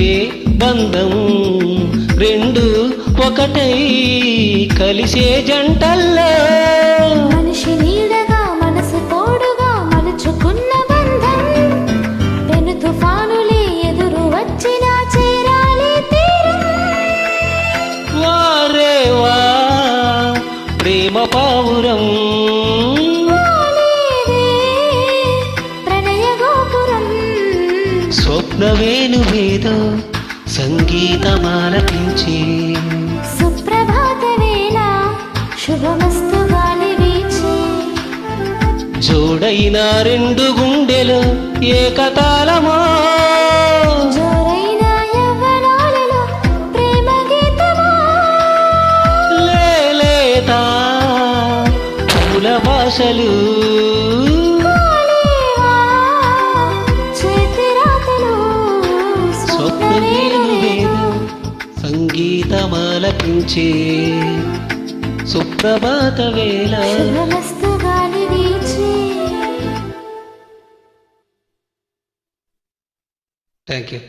పిలిచే బంధం రెండు ఒకటై కలిసే జంటల్లో. మనిషి నీడగా మనసు తోడుగా మలుచుకున్న బంధం. పెను తుఫానులే ఎదురు వచ్చినా చేరాలి తీరం. వారే వా ప్రేమ పావురం స్వప్నవేను వేదో సంగీతమాలపించి. సుప్రభాత వేళ శుభమస్తు జోడైన రెండు గుండెలు ఏకతాళమా పూల భాషలు. సంగీతమాలపించి సుప్రభాత వేళ. Thank you